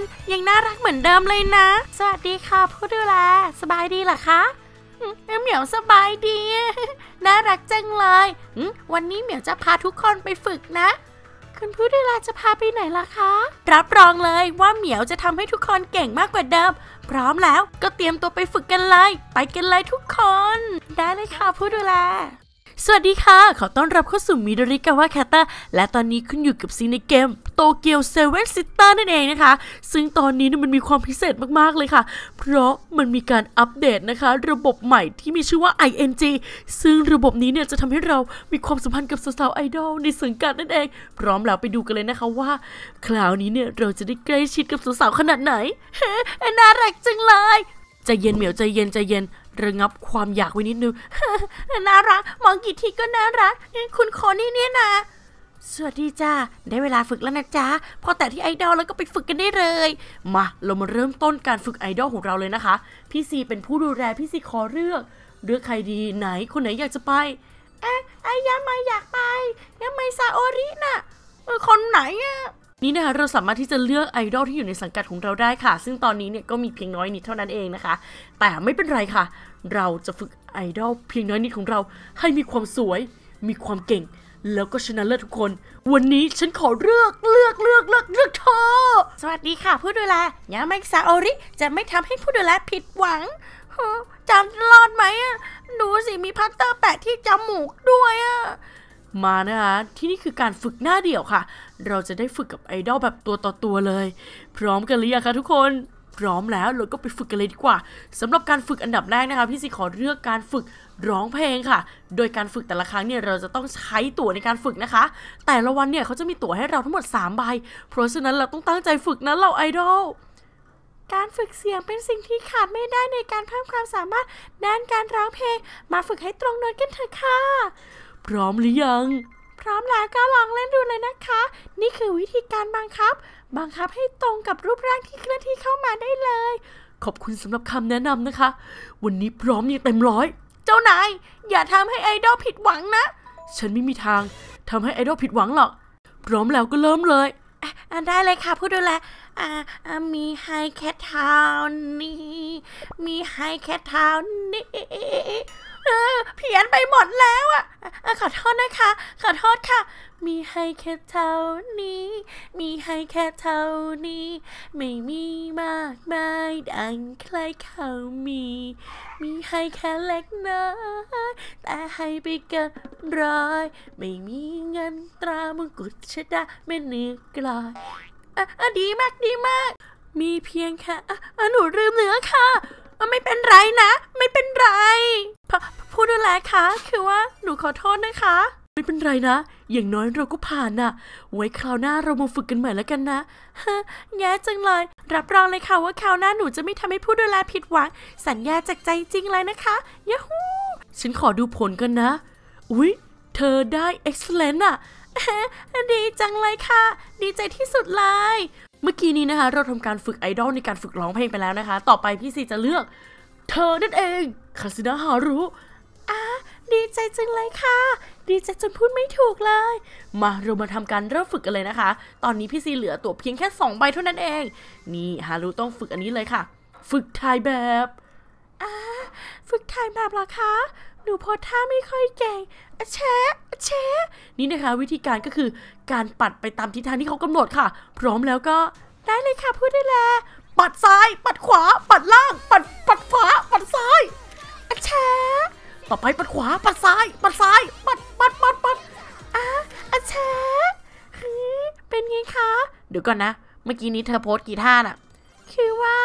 คนยังน่ารักเหมือนเดิมเลยนะ สวัสดีค่ะผู้ดูแล สบายดีเหรอคะเหมียวสบายดี น่ารักจังเลย วันนี้เหมียวจะพาทุกคนไปฝึกนะ คุณผู้ดูแลจะพาไปไหนล่ะคะ รับรองเลยว่าเหมียวจะทำให้ทุกคนเก่งมากกว่าเดิม พร้อมแล้วก็เตรียมตัวไปฝึกกันเลย ไปกันเลยทุกคน ได้เลยค่ะผู้ดูแลสวัสดีค่ะ ขอต้อนรับเข้าสู่มิดริกาวะแคตตาและตอนนี้คุณอยู่กับซีในเกม ตเกียวเซเว่นซิตตานั่นเองนะคะ ซึ่งตอนนี้เนี่ยมันมีความพิเศษมากๆเลยค่ะ เพราะมันมีการอัปเดตนะคะ ระบบใหม่ที่มีชื่อว่า ING ซึ่งระบบนี้เนี่ยจะทำให้เรามีความสัมพันธ์กับสาวๆไอดอลในสังกัดนั่นเอง พร้อมแล้วไปดูกันเลยนะคะว่า คราวนี้เนี่ยเราจะได้ใกล้ชิดกับสาวๆขนาดไหนเฮ้น่ารักจังเลยใจเย็นเหมียวใจเย็นใจเย็นระงับความอยากไว้นิดนึงน่ารักมองกี่ทีก็น่ารักคุณโคนี่เนี่ยนะ สวัสดีจ้าได้เวลาฝึกแล้วนะจ๊ะ พอแต่ที่ไอดอลแล้วก็ไปฝึกกันได้เลย มา เรามาเริ่มต้นการฝึกไอดอลของเราเลยนะคะ พี่ซีเป็นผู้ดูแลพี่ซีขอเลือกเลือกใครดีไหนคนไหนอยากจะไปเอ๊ะไอยามาอยากไปยามาซาโอริน่ะเออคนไหนอะนี่นะคะเราสามารถที่จะเลือกไอดอลที่อยู่ในสังกัดของเราได้ค่ะ ซึ่งตอนนี้เนี่ยก็มีเพียงน้อยนิดเท่านั้นเองนะคะ แต่ไม่เป็นไรค่ะ เราจะฝึกไอดอลเพียงน้อยนิดของเรา ให้มีความสวย มีความเก่ง แล้วก็ชนะเลิศทุกคน วันนี้ฉันขอเลือกเลือกเลือกเลือกเลือกเธอ สวัสดีค่ะผู้ดูแลยามาซาโอริ จะไม่ทำให้ผู้ดูแลผิดหวังฮะจำรอดไหมอะดูสิมีพัตเตอร์แปะที่จมูกด้วยอะมานะคะที่นี่คือการฝึกหน้าเดี่ยวค่ะ เราจะได้ฝึกกับไอดอลแบบตัวต่อตัวเลย พร้อมกันหรือยังคะทุกคนพ ร้อมแล้วเราก็ไปฝึกกันเลยดีกว่าสำหรับการฝึกอันดับแรกนะคะพี่ซีขอเลือกการฝึกร้องเพลงค่ะ โดยการฝึกแต่ละครั้งเนี่ยเราจะต้องใช้ตั๋วในการฝึกนะคะ แต่ละวันเนี่ยเขาจะมีตั๋วให้เราทั้งหมด3ใบ เพราะฉะนั้นเราต้องตั้งใจฝึกนะเราไอดอลการฝึกเสียงเป็นสิ่งที่ขาดไม่ได้ในการเพิ่มความสามารถด้านการร้องเพลง มาฝึกให้ตรงน้ตกันเถอะค่ะ พร้อมหรือยัง พร้อมแล้วก็ลองเล่นดูเลยนะคะ นี่คือวิธีการบังคับ บังคับให้ตรงกับรูปร่างที่เคลื่อนที่เข้ามาได้เลย ขอบคุณสำหรับคำแนะนำนะคะ วันนี้พร้อมอย่างเต็มร้อย เจ้านายอย่าทำให้ไอดอลผิดหวังนะ ฉันไม่มีทางทำให้ไอดอลผิดหวังหรอก พร้อมแล้วก็เริ่มเลยได้เลยค่ะผู้ดูแลมีไฮแคททาวนี่มีไฮแคททาวนี่เพี้ยนไปหมดแล้วอะขอโทษนะคะ ขอโทษค่ะ มีไฮแค่เท่านี้ มีไฮแค่เท่านี้ ไม่มีมากมายดังใครเขามี มีให้แค่เล็กน้อยแต่ให้ไปเกินร้อย ไม่มีเงินตรามงกุฎชดาไม่เนื้อกลอยอะอะดีมากดีมาก มีเพียงแค่อะอะหนูลืมเนื้อค่ะ ไม่เป็นไรนะ ไม่เป็นไรพผู้ดูแลคะคือว่าหนูขอโทษนะคะ ไม่เป็นไรนะ อย่างน้อยเราก็ผ่านน่ะ ไว้คราวหน้าเรามาฝึกกันใหม่แล้วกันนะฮะแย่จังเลย รับรองเลยค่ะว่าคราวหน้าหนูจะไม่ทำให้ผู้ดูแลผิดหวัง สัญญาจากใจจริงเลยนะคะยาฮูฉันขอดูผลกันนะ อุ๊ย เธอได้ excellent อะดีจังเลยค่ะ ดีใจที่สุดเลย เมื่อกี้นี้นะคะ เราทำการฝึกไอดอลในการฝึกร้องเพลงไปแล้วนะคะ ต่อไปพี่ซีจะเลือก เธอนั่นเองคาสินะฮารุอ่าดีใจจังเลยค่ะ ดีใจจนพูดไม่ถูกเลย มาเรามาทำการเริ่มฝึกกันเลยนะคะ ตอนนี้พี่ซีเหลือตัวเพียงแค่ 2 ใบเท่านั้นเอง นี่ฮารุต้องฝึกอันนี้เลยค่ะ ฝึกถ่ายแบบ อ่าฝึกถ่ายแบบหรอคะ หนูโพสท่าไม่ค่อยเก่งอะแชะอะแชะนี่นะคะ วิธีการก็คือการปัดไปตามทิศทางที่เขากำหนดค่ะ พร้อมแล้วก็ได้เลยค่ะพูดได้แล้วปัดซ้าย ปัดขวา ปัดล่าง ปัดปัดขวา ปัดซ้ายอะแชะต่อไปปัดขวา ปัดซ้าย ปัดซ้าย ปัดปัดปัดปัดอะอะแชะเฮ้ยเป็นไงคะ เดี๋ยวก่อนนะ เมื่อกี้นี้เธอโพสกี่ท่าน่ะ คือว่า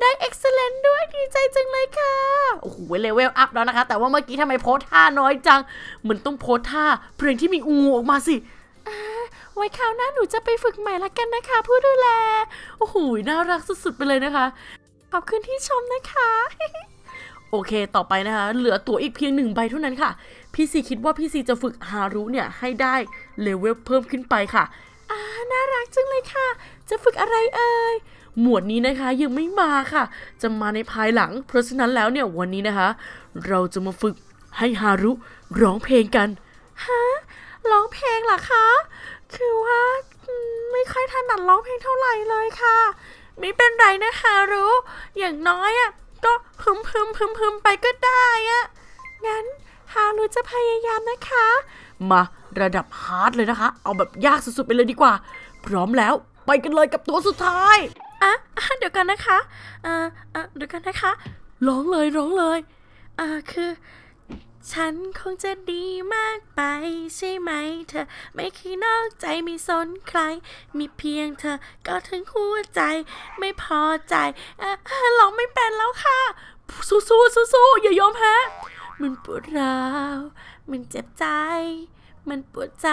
ได้ excellent ด้วยดีใจจังเลยค่ะ โอ้โหเลเวลอัพแล้วนะคะ แต่ว่าเมื่อกี้ทำไมโพสท่าน้อยจัง เหมือนต้องโพสท่า เพลงที่มีงูออกมาสิอ่าไว้คราวหน้าหนูจะไปฝึกใหม่ละกันนะคะ ผู้ดูแล โอ้โหน่ารักสุดๆไปเลยนะคะ ขอบคุณที่ชมนะคะ โอเค ต่อไปนะคะ เหลือตั๋วอีกเพียงหนึ่งใบเท่านั้นค่ะ พี่ซีคิดว่าพี่ซีจะฝึกฮารุเนี่ยให้ได้เลเวลเพิ่มขึ้นไปค่ะ อ่า น่ารักจังเลยค่ะ จะฝึกอะไรเอ่ย หมวดนี้นะคะยังไม่มาค่ะ จะมาในภายหลัง เพราะฉะนั้นแล้วเนี่ยวันนี้นะคะ เราจะมาฝึกให้ฮารุร้องเพลงกันฮะร้องเพลงเหรอคะ คือว่าไม่ค่อยถนัดร้องเพลงเท่าไหร่เลยค่ะ ไม่เป็นไรนะฮารุอย่างน้อยอะก็พึมพึมพึมพึมไปก็ได้อะงั้นฮารุจะพยายามนะคะ มาระดับฮาร์ดเลยนะคะ เอาแบบยากสุดๆไปเลยดีกว่า พร้อมแล้วไปกันเลยกับตัวสุดท้าย อะอะเดี๋ยวกันนะคะเอ่อเอ่อเดี๋ยวกันนะคะ ร้องเลยร้องเลยอ่าคือ ฉันคงจะดีมากไปใช่ไหมเธอ ไม่เคยนอกใจไม่สนใคร มีเพียงเธอ ก็ถึงหัวใจ ไม่พอใจอะอะร้องไม่เป็นแล้วค่ะ สู้สู้สู้สู้อย่ายอมแพ้มันปวดร้าว มันเจ็บใจ มันปวดใจ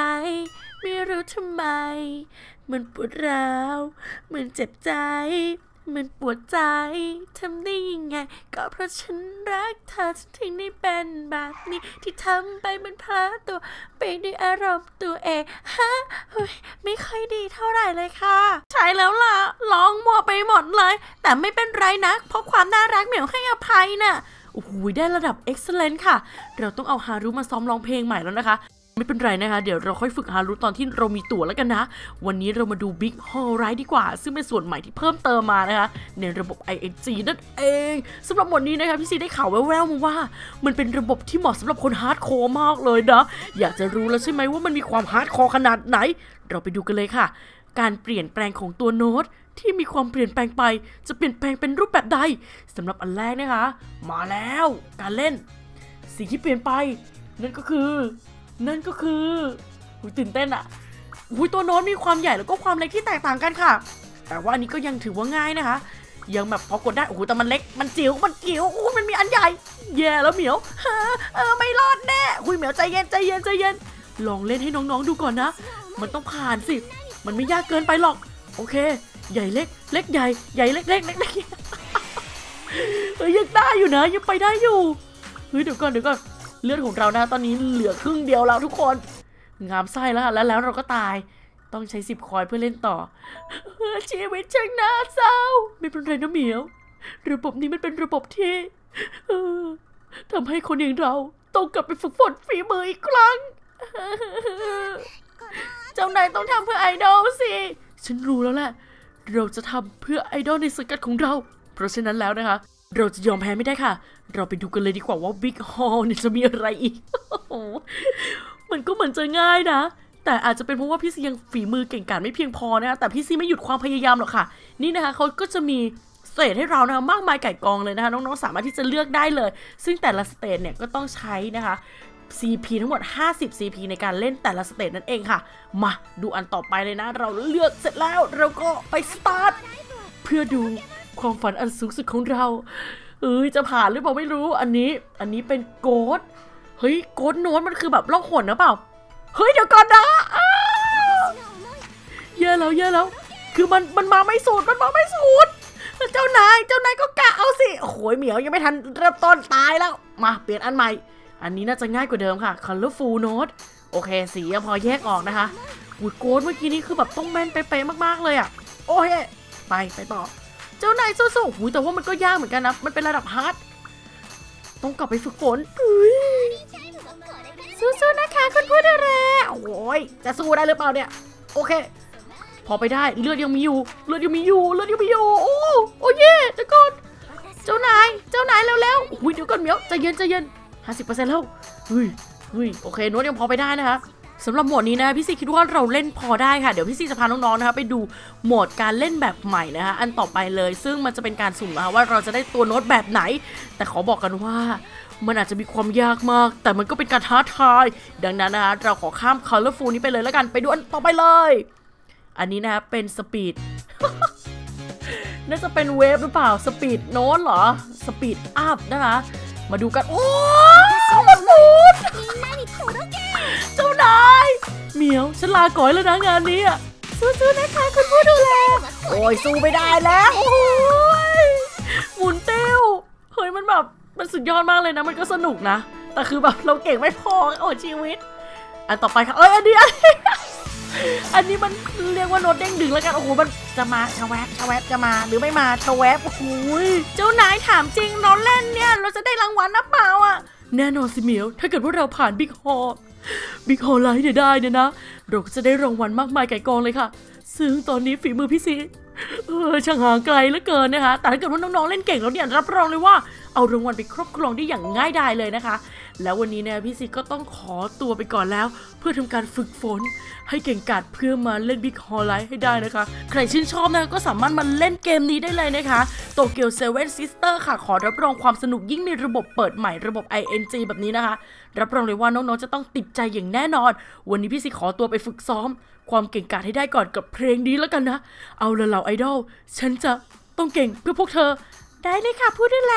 ไม่รู้ทำไม มันปวดร้าว มันเจ็บใจ มันปวดใจ ทำได้ยังไง ก็เพราะฉันรักเธอฉันถึงได้เป็นแบบนี้ที่ทำไปมันพลอตัว ไปด้วยอารมณ์ตัวเองฮะไม่ค่อยดีเท่าไหร่เลยค่ะ ใช่แล้วล่ะร้องมัวไปหมดเลย แต่ไม่เป็นไรนะ เพราะความน่ารักเหมียวให้อภัยน่ะโอ้โหได้ระดับ excellent ค่ะ เราต้องเอาฮารุมาซ้อมร้องเพลงใหม่แล้วนะคะ ไม่เป็นไรนะคะ เดี๋ยวเราค่อยฝึกฮารุตอนที่เรามีตั๋วแล้วกันนะ วันนี้เรามาดู Big Hall Ride ดีกว่า ซึ่งเป็นส่วนใหม่ที่เพิ่มเติมมานะคะ ในระบบ ING นั่นเองสำหรับหมดนี้นะคะพี่ซีได้ข่าวแว่วๆมาว่า มันเป็นระบบที่เหมาะสำหรับคนฮาร์ดคอร์มากเลยนะ อยากจะรู้แล้วใช่ไหมว่ามันมีความฮาร์ดคอร์ขนาดไหน เราไปดูกันเลยค่ะ การเปลี่ยนแปลงของตัวโน้ตที่มีความเปลี่ยนแปลงไป จะเปลี่ยนแปลงเป็นรูปแบบใดสำหรับอันแรกนะคะ มาแล้ว การเล่นสิ่งที่เปลี่ยนไป นั่นก็คือ นั่นก็คืออุยตื่นเต้นอะอุยตัวโน้ตมีความใหญ่แล้วก็ความเล็กที่แตกต่างกันค่ะ แต่ว่าอันนี้ก็ยังถือว่าง่ายนะคะ ยังแบบพอกดได้โอ้โหแต่มันเล็กมันจิ๋วมันจิ๋วโอ้มันมีอันใหญ่ แย่แล้วเหมียวเออไม่รอดแน่อุยเหมียวใจเย็นใจเย็นใจเย็นลองเล่นให้น้องๆดูก่อนนะ มันต้องผ่านสิ มันไม่ยากเกินไปหรอก โอเค ใหญ่เล็ก เล็กใหญ่ ใหญ่เล็กเล็กเล็กเล็กเฮ้ยยังได้อยู่นะยังไปได้อยู่ เฮ้ยเดี๋ยวก่อนเดี๋ยวก่อน เลือดของเรานะตอนนี้เหลือครึ่งเดียวแล้วทุกคน งามไส้แล้วแล้วแล้วเราก็ตาย ต้องใช้สิบคอยเพื่อเล่นต่อ ชีวิตช่างน่าเศร้า ไม่เป็นไรนะเหมียว ระบบนี้มันเป็นระบบที่ทำให้คนอย่างเราต้องกลับไปฝึกฝนฝีมืออีกครั้ง เจ้านายต้องทำเพื่อไอดอลสิ ฉันรู้แล้วแหละ เราจะทำเพื่อไอดอลในสังกัดของเรา เพราะฉะนั้นแล้วนะคะ เราจะยอมแพ้ไม่ได้ค่ะ เราไปดูกันเลยดีกว่าว่าบิ๊กฮอลเนี่ยจะมีอะไรอีก มันก็เหมือนจะง่ายนะ แต่อาจจะเป็นเพราะว่าพี่ซียังฝีมือเก่งกาจไม่เพียงพอนะคะแต่พี่ซีไม่หยุดความพยายามหรอกค่ะ นี่นะคะเขาก็จะมีสเตจให้เรานะคะมากมายไก่กองเลยนะคะน้องๆสามารถที่จะเลือกได้เลย ซึ่งแต่ละสเตจเนี่ยก็ต้องใช้นะคะ CP ทั้งหมด 50 CP ในการเล่นแต่ละสเตจนั่นเองค่ะ มาดูอันต่อไปเลยนะ เราเลือกเสร็จแล้วเราก็ไปสตาร์ทเพื่อดู ความฝันอันสูงสุดของเราเอ้ยจะผ่านหรือเปล่าไม่รู้ อันนี้ อันนี้เป็นโกดเฮ้ยโกดโน้ตมันคือแบบล่องหนนะเปล่า เฮ้ยเดี๋ยวก่อนนะอ้าวแล้วแย่แล้ว คือมันมันมาไม่สุดมันมาไม่สุดเจ้านายเจ้านายก็กะเอาสิโอ้โหเหมียวยังไม่ทันเริ่มต้นตายแล้ว มาเปลี่ยนอันใหม่ อันนี้น่าจะง่ายกว่าเดิมค่ะ colorful note โอเคสีพอแยกออกนะคะอุยโกดเมื่อกี้นี้คือแบบต้องแม่นเป๊ะๆมากๆเลยอะโอ้ยไปไปต่อ เจ้านายสู้ๆหูยแต่ว่ามันก็ยากเหมือนกันนะ มันเป็นระดับฮาร์ด ต้องกลับไปฝึกฝนอุ๊ยสู้ๆนะคะคุณผู้ดูแลโอ้ยจะสู้ได้หรือเปล่าเนี่ย โอเค พอไปได้เลือดยังมีอยู่ เลือดยังมีอยู่ เลือดยังมีอยู่ โอ้โอ้เย่เดี๋ยวก่อนเจ้านาย เจ้านายเร็วๆอุ้ยเดี๋ยวก่อนเหมียวใจเย็นใจเย็นห้าสิบเปอร์เซ็นต์แล้วเฮ้ยเฮ้ยโอเคโน้ตยังพอไปได้นะคะ สำหรับโหมดนี้นะพี่ซีคิดว่าเราเล่นพอได้ค่ะ เดี๋ยวพี่ซีจะพาน้องๆนะคะไปดูโหมดการเล่นแบบใหม่นะคะอันต่อไปเลย ซึ่งมันจะเป็นการสุ่มนะคะว่าเราจะได้ตัวโน้ตแบบไหน แต่ขอบอกกันว่ามันอาจจะมีความยากมาก แต่มันก็เป็นการท้าทาย ดังนั้นนะคะเราขอข้าม colorful นี้ไปเลยแล้วกันไปดูอันต่อไปเลย อันนี้นะคะเป็นสปีดน่าจะเป็นเวฟหรือเปล่าสปีดโน้ตเหรอสปีดอัพนะคะมาดูกันโอ้ มันหมุนเจ้านายเหมียวฉันลาก่อยแล้วนะงานนี้อะสู้ๆนะคะคุณผู้ดูแลโอ้ยสู้ไม่ได้แล้วโอ้ยหมุนเต้วเฮ้ยมันแบบมันสุดยอดมากเลยนะ มันก็สนุกนะ แต่คือแบบเราเก่งไม่พอโอ้ชีวิต อันต่อไปค่ะเอ้ยอันนี้อันนี้อันนี้มันเรียกว่าโน้ตเด้งดึงแล้วกัน โอ้โห มันจะมาชะแวบชะแวบจะมาหรือไม่มาชะแวบโอ้โหยเจ้านายถามจริงเราเล่นเนี่ย เราจะได้รางวัลนะเปล่าอะ แน่นอนสิเหมียว ถ้าเกิดว่าเราผ่านบิ๊กฮอบิ๊กฮอไลท์เนี่ยได้เนี่ยนะ เราก็จะได้รางวัลมากมายไก่กองเลยค่ะ ซึ่งตอนนี้ฝีมือพี่ซี เออช่างห่างไกลเหลือเกินนะคะ แต่ถ้าเกิดว่าน้องๆเล่นเก่งแล้วเนี่ยรับรองเลยว่าเอารางวัลไปครอบครองได้อย่างง่ายดายเลยนะคะ แล้ววันนี้เนี่ยพี่ซีก็ต้องขอตัวไปก่อนแล้ว เพื่อทำการฝึกฝน ให้เก่งกาจเพื่อมาเล่นบิ๊กฮอลไลท์ให้ได้นะคะ ใครชื่นชอบนะคะก็สามารถมาเล่นเกมนี้ได้เลยนะคะโตเกียวเซเว่นซิสเตอร์ค่ะขอรับรองความสนุกยิ่งในระบบเปิดใหม่ระบบ ING แบบนี้นะคะ รับรองเลยว่าน้องๆจะต้องติดใจอย่างแน่นอน วันนี้พี่ซีขอตัวไปฝึกซ้อม ความเก่งกาจให้ได้ก่อนกับเพลงนี้แล้วกันนะ เอาละเหล่าไอดอลฉันจะต้องเก่งเพื่อพวกเธอ ได้เลยค่ะผู้ดูแล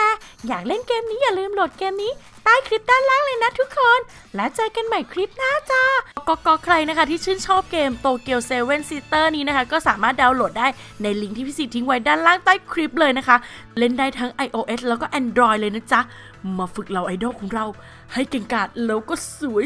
อยากเล่นเกมนี้อย่าลืมโหลดเกมนี้ ใต้คลิปด้านล่างเลยนะทุกคน และเจอกันใหม่คลิปหน้าจ้าก็ก็ใครนะคะที่ชื่นชอบเกมโตเกียวเซเว่นซิสเตอร์นี้นะคะ ก็สามารถดาวน์โหลดได้ในลิงก์ที่พี่สิทิ้งไว้ด้านล่างใต้คลิปเลยนะคะ เล่นได้ทั้ง iOS แล้วก็ Android เลยนะจ๊ะ มาฝึกเราไอดอลของเรา ให้เก่งกาจแล้วก็สวย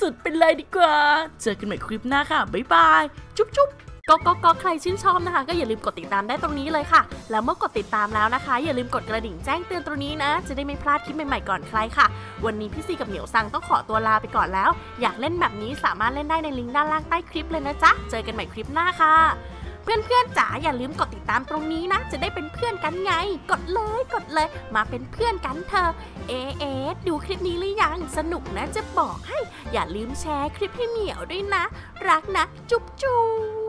สุดๆไปเลยดีกว่า เจอกันใหม่คลิปหน้าค่ะบ๊ายบาย จุ๊บจุ๊บ ก็ก็ก็ใครชื่นชอบนะคะ ก็อย่าลืมกดติดตามได้ตรงนี้เลยค่ะ แล้วเมื่อกดติดตามแล้วนะคะ อย่าลืมกดกระดิ่งแจ้งเตือนตรงนี้นะ จะได้ไม่พลาดคลิปใหม่ๆก่อนใครค่ะ วันนี้พี่ซีกับเหมียวซังต้องขอตัวลาไปก่อนแล้ว อยากเล่นแบบนี้สามารถเล่นได้ในลิงก์ด้านล่างใต้คลิปเลยนะจ๊ะ เจอกันใหม่คลิปหน้าค่ะ เพื่อนๆจ๋าอย่าลืมกดติดตามตรงนี้นะ จะได้เป็นเพื่อนกันไง กดเลยกดเลย มาเป็นเพื่อนกันเถอะเอะเอะดูคลิปนี้หรือยัง สนุกนะจะบอกให้ อย่าลืมแชร์คลิปให้เหมียวด้วยนะ รักนะ จุ๊บจุ๊บ